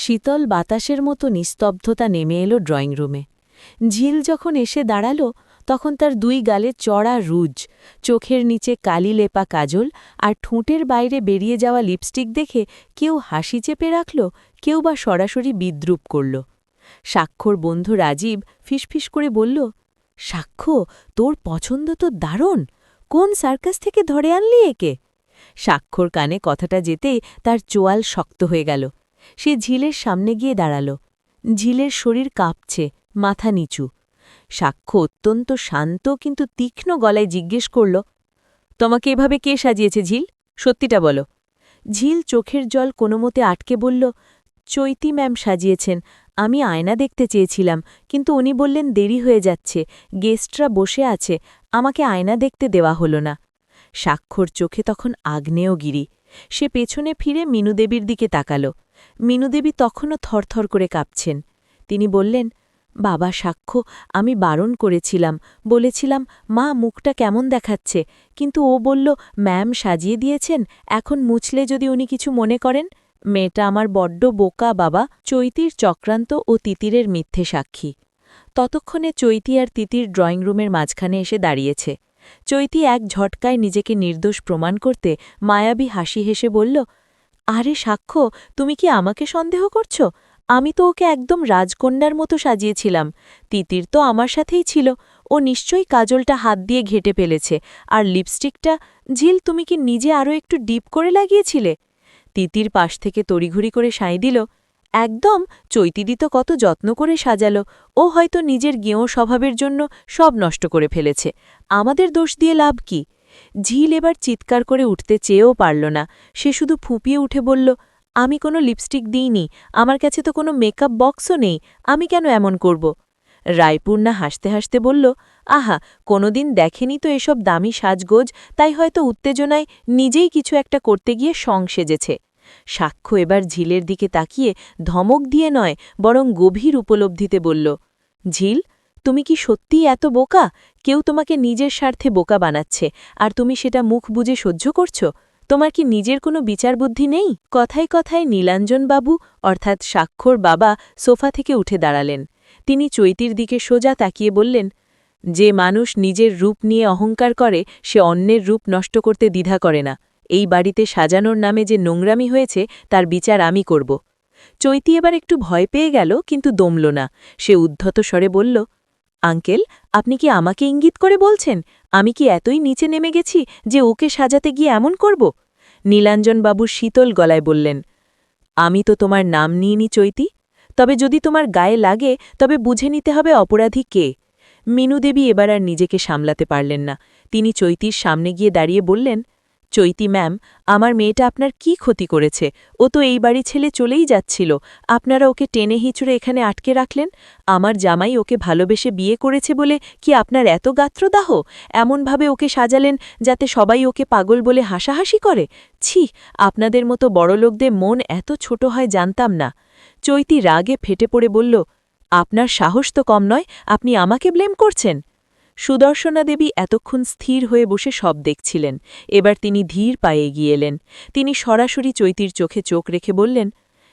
শীতল বাতাসের মতো নিস্তব্ধতা নেমে এলো ড্রয়িং রুমে। ঝিল যখন এসে দাঁড়াল, তখন তার দুই গালে চড়া রুজ, চোখের নিচে কালি লেপা কাজল আর ঠোঁটের বাইরে বেরিয়ে যাওয়া লিপস্টিক দেখে কেউ হাসি চেপে রাখল, কেউ বা সরাসরি বিদ্রুপ করল। সাক্ষর বন্ধু রাজীব ফিসফিস করে বলল সাক্ষ্য তোর পছন্দ তো দারুণ! কোন সার্কাস থেকে ধরে আনলি একে? সাক্ষর কানে কথাটা যেতেই তার চোয়াল শক্ত হয়ে গেল। সে ঝিলের সামনে গিয়ে দাঁড়াল। ঝিলের শরীর কাঁপছে, মাথা নিচু। সাক্ষ্য অত্যন্ত শান্ত কিন্তু তীক্ষ্ণ গলায় জিজ্ঞেস করল, তোমাকে এভাবে কে সাজিয়েছে ঝিল? সত্যিটা বলো। ঝিল চোখের জল কোনোমতে আটকে বলল, চৈতি ম্যাম সাজিয়েছেন, আমি আয়না দেখতে চেয়েছিলাম, কিন্তু উনি বললেন দেরি হয়ে যাচ্ছে, গেস্টরা বসে আছে, আমাকে আয়না দেখতে দেওয়া হল না। স্বাক্ষর চোখে তখন আগ্নেয়গিরি। সে পেছনে ফিরে মিনুদেবীর দিকে তাকাল। মিনুদেবী তখনও থরথর করে কাঁপছেন। তিনি বললেন, বাবা, সাক্ষ্য, আমি বারণ করেছিলাম। বলেছিলাম, মা, মুখটা কেমন দেখাচ্ছে। কিন্তু ও বলল, ম্যাম সাজিয়ে দিয়েছেন, এখন মুছলে যদি উনি কিছু মনে করেন? মেয়েটা আমার বড্ড বোকা, বাবা। চৈতির চক্রান্ত ও তিতিরের মিথ্যে সাক্ষী। ততক্ষণে চৈতি আর তিতির ড্রয়িং রুমের মাঝখানে এসে দাঁড়িয়েছে। চৈতি এক ঝটকায় নিজেকে নির্দোষ প্রমাণ করতে মায়াবী হাসি হেসে বলল আরে সাক্ষ্য, তুমি কি আমাকে সন্দেহ করছ? আমি তো ওকে একদম রাজকন্যার মতো সাজিয়েছিলাম। তিতির তো আমার সাথেই ছিল। ও নিশ্চয়ই কাজলটা হাত দিয়ে ঘেটে ফেলেছে। আর লিপস্টিকটা, ঝিল, তুমি কি নিজে আরও একটু ডিপ করে লাগিয়েছিলে? তিতির পাশ থেকে তড়িঘড়ি করে সাঁই দিল, একদম চৈতিদি তো কত যত্ন করে সাজালো। ও হয়তো নিজের গেঁয়ো স্বভাবের জন্য সব নষ্ট করে ফেলেছে। আমাদের দোষ দিয়ে লাভ কি? ঝিল এবার চিৎকার করে উঠতে চেয়েও পারল না। সে শুধু ফুপিয়ে উঠে বলল, আমি কোনো লিপস্টিক দিইনি, আমার কাছে তো কোনো মেকআপ বক্সও নেই, আমি কেন এমন করব? রায়পূর্ণা হাসতে হাসতে বলল, আহা, কোনোদিন দেখেনি তো এসব দামি সাজগোজ, তাই হয়তো উত্তেজনায় নিজেই কিছু একটা করতে গিয়ে সং সেজেছে। সাক্ষ্য এবার ঝিলের দিকে তাকিয়ে ধমক দিয়ে নয়, বরং গভীর উপলব্ধিতে বলল, ঝিল তুমি কি সত্যিই এত বোকা? কেউ তোমাকে নিজের স্বার্থে বোকা বানাচ্ছে, আর তুমি সেটা মুখ বুঝে সহ্য করছ? তোমার কি নিজের কোনো বিচার বুদ্ধি নেই? কথায় কথায় নীলাঞ্জনবাবু অর্থাৎ স্বাক্ষর বাবা, সোফা থেকে উঠে দাঁড়ালেন। তিনি চৈতির দিকে সোজা তাকিয়ে বললেন, যে মানুষ নিজের রূপ নিয়ে অহংকার করে, সে অন্যের রূপ নষ্ট করতে দ্বিধা করে না। এই বাড়িতে সাজানোর নামে যে নোংরামি হয়েছে, তার বিচার আমি করব। চৈতি এবার একটু ভয় পেয়ে গেল, কিন্তু দমল না। সে উদ্ধত স্বরে বলল আঙ্কেল, আপনি কি আমাকে ইঙ্গিত করে বলছেন? আমি কি এতই নিচে নেমে গেছি যে ওকে সাজাতে গিয়ে এমন করব? নীলাঞ্জনবাবু শীতল গলায় বললেন, আমি তো তোমার নাম নিইনি চৈতি। তবে যদি তোমার গায়ে লাগে, তবে বুঝে নিতে হবে অপরাধী কে। মিনুদেবী এবার আর নিজেকে সামলাতে পারলেন না। তিনি চৈতির সামনে গিয়ে দাঁড়িয়ে বললেন চৈতি ম্যাম, আমার মেয়েটা আপনার কি ক্ষতি করেছে? ও তো এই বাড়ি ছেলে চলেই যাচ্ছিল। আপনারা ওকে টেনে হিঁচড়ে এখানে আটকে রাখলেন? আমার জামাই ওকে ভালোবেসে বিয়ে করেছে বলে কি আপনার এত গাত্রদাহ? এমনভাবে ওকে সাজালেন যাতে সবাই ওকে পাগল বলে হাসাহাসি করে? ছি, আপনাদের মতো বড়লোকদের মন এত ছোট হয় জানতাম না। চৈতি রাগে ফেটে পড়ে বলল, আপনার সাহস তো কম নয়, আপনি আমাকে ব্লেম করছেন। সুদর্শনা দেবী এতক্ষণ স্থির হয়ে বসে সব দেখছিলেন। এবার তিনি ধীর পায়ে এগিয়ে এলেন। তিনি সরাসরি চৈতির চোখে চোখ রেখে বললেন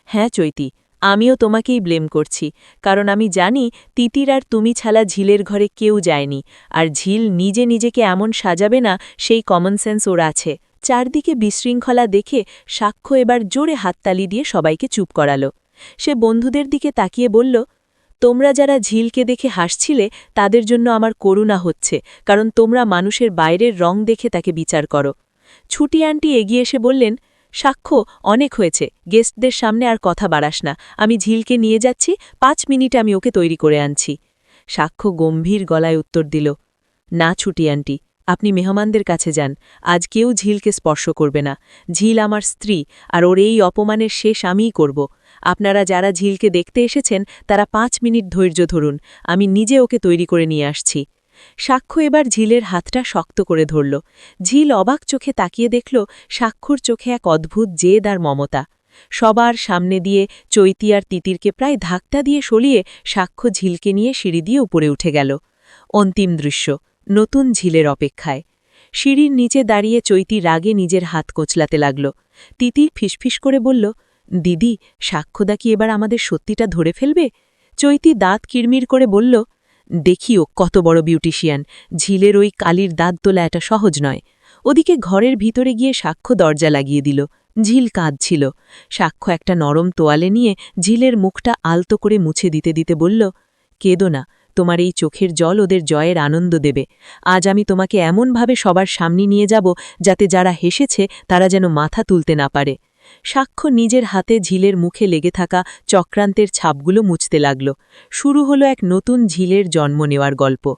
হ্যাঁ চৈতি, আমিও তোমাকেই ব্লেম করছি, কারণ আমি জানি তিতির আর তুমি ছাড়া ঝিলের ঘরে কেউ যায়নি, আর ঝিল নিজে নিজেকে এমন সাজাবে না সেই কমন সেন্স ওর আছে। চারদিকে বিশৃঙ্খলা দেখে সাক্ষ্য এবার জোরে হাততালি দিয়ে সবাইকে চুপ করাল। সে বন্ধুদের দিকে তাকিয়ে বলল তোমরা যারা ঝিলকে দেখে হাসছিলে, তাদের জন্য আমার করুণা হচ্ছে, কারণ তোমরা মানুষের বাইরের রং দেখে তাকে বিচার করো। ছুটি আন্টি এগিয়ে এসে বললেন, সাক্ষ্য, অনেক হয়েছে, গেস্টদের সামনে আর কথা বাড়াস না। আমি ঝিলকে নিয়ে যাচ্ছি, পাঁচ মিনিট আমি ওকে তৈরি করে আনছি। সাক্ষ্য গম্ভীর গলায় উত্তর দিল, না ছুটি আন্টি, আপনি মেহমানদের কাছে যান, আজ কেউ ঝিলকে স্পর্শ করবে না। ঝিল আমার স্ত্রী, আর ওর এই অপমানের শেষ আমিই করব। আপনারা যারা ঝিলকে দেখতে এসেছেন, তারা পাঁচ মিনিট ধৈর্য ধরুন। আমি নিজে ওকে তৈরি করে নিয়ে আসছি। সাক্ষ্য এবার ঝিলের হাতটা শক্ত করে ধরল। ঝিল অবাক চোখে তাকিয়ে দেখল সাক্ষর চোখে এক অদ্ভুত জেদ আর মমতা। সবার সামনে দিয়ে চৈতি আর তিতিরকে প্রায় ধাক্কা দিয়ে সলিয়ে সাক্ষ্য ঝিলকে নিয়ে সিঁড়ি দিয়ে উপরে উঠে গেল। অন্তিম দৃশ্য, নতুন ঝিলের অপেক্ষায়। সিঁড়ির নিচে দাঁড়িয়ে চৈতি রাগে নিজের হাত কোচলাতে লাগল। তিতির ফিসফিস করে বলল দিদি, সাক্ষ্যদা কি এবার আমাদের সত্যিটা ধরে ফেলবে? চৈতি দাঁত কিরমির করে বলল, দেখিও কত বড় বিউটিশিয়ান, ঝিলের ওই কালির দাঁত তোলা এটা সহজ নয়। ওদিকে ঘরের ভিতরে গিয়ে সাক্ষ্য দরজা লাগিয়ে দিল। ঝিল কাঁদছিল। সাক্ষ্য একটা নরম তোয়ালে নিয়ে ঝিলের মুখটা আলতো করে মুছে দিতে দিতে বলল, কেদো না, তোমার এই চোখের জল ওদের জয়ের আনন্দ দেবে। আজ আমি তোমাকে এমনভাবে সবার সামনে নিয়ে যাব যাতে যারা হেসেছে তারা যেন মাথা তুলতে না পারে। সাক্ষ্য নিজের হাতে ঝিলের মুখে লেগে থাকা চক্রান্তের ছাপগুলো মুছতে লাগল। শুরু হলো এক নতুন ঝিলের জন্ম নেওয়ার গল্প।